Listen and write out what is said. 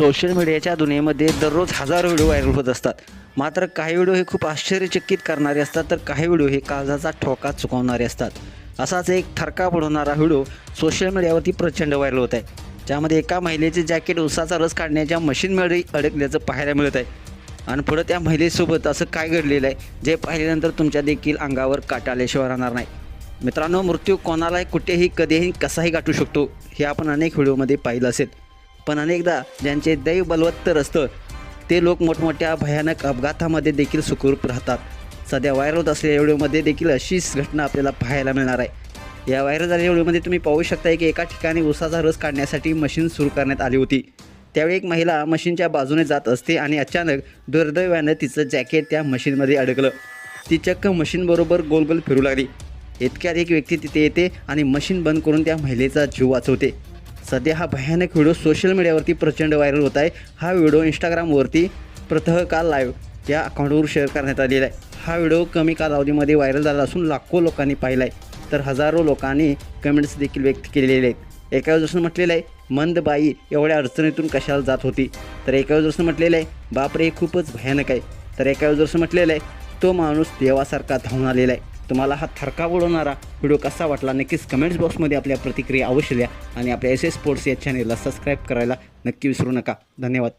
Social मीडियाच्या दुनियेमध्ये दररोज हजारो व्हिडिओ व्हायरल होत असतात. मात्र काही व्हिडिओ हे खूप आश्चर्यचकित करणारे असतात तर काही व्हिडिओ हे काळजाचा ठोका चुकवणारे असतात. असाच एक थरका पडवणारा व्हिडिओ सोशल मीडियावरती प्रचंड व्हायरल होत आहे. ज्यामध्ये एका महिलेचे जॅकेट उसाचा रस काढण्याच्या मशीनमध्ये अडकल्याचं पाहायला मिळत आहे. आणि पुढं त्या महिलेसोबत असं काय घडलेलं आहे जे पाहिल्यानंतर तुमच्या देखील अंगावर काटाल्याशिवाय राहणार नाही. मित्रांनो मृत्यू कोणालाही कुठेही कधीही कसाही गाठू शकतो हे आपण अनेक व्हिडिओमध्ये पाहिलं असेल. पण अनेकदा ज्यांचे दैव बलवत्तर असतं ते लोक मोठमोठ्या भयानक अपघातामध्ये देखील सुखरूप राहतात. सध्या व्हायरल होत असलेल्या व्हिडिओमध्ये देखील अशीच घटना आपल्याला पाहायला मिळणार आहे. या व्हायरल झालेल्या व्हिडिओमध्ये तुम्ही पाहू शकता की एका ठिकाणी उसाचा रस काढण्यासाठी मशीन सुरू करण्यात आली होती. त्यावेळी एक महिला मशीनच्या बाजूने जात असते आणि अचानक दुर्दैवानं तिचं जॅकेट त्या मशीनमध्ये अडकलं. ती चक्क मशीनबरोबर गोल गोल फिरू लागली. इतक्यात एक व्यक्ती तिथे येते आणि मशीन बंद करून त्या महिलेचा जीव वाचवते. सध्या हा भयानक व्हिडिओ सोशल मीडियावरती प्रचंड व्हायरल होत आहे. हा व्हिडिओ इंस्टाग्रामवरती प्रतह काल लाईव्ह या अकाउंटवर शेअर करण्यात आलेला आहे. हा व्हिडिओ कमी कालावधीमध्ये व्हायरल झाला असून लाखो लोकांनी पाहिला आहे तर हजारो लोकांनी कमेंट्स देखील व्यक्त केलेले आहेत. एका जसं म्हटलेलं आहे मंद बाई एवढ्या अडचणीतून कशाला जात होती? तर एका जसं म्हटलेलं आहे बापरे हे खूपच भयानक आहे. तर एका जसं म्हटलेलं आहे तो माणूस देवासारखा धावून आलेला आहे. तुम्हाला हा थरका उडवणारा व्हिडिओ कसा वाटला नक्कीच कमेंट्स बॉक्समध्ये आपल्या प्रतिक्रिया अवश्य द्या आणि आपल्या एस एस स्पोर्ट्स या चॅनेलला सबस्क्राईब करायला नक्की विसरू नका. धन्यवाद.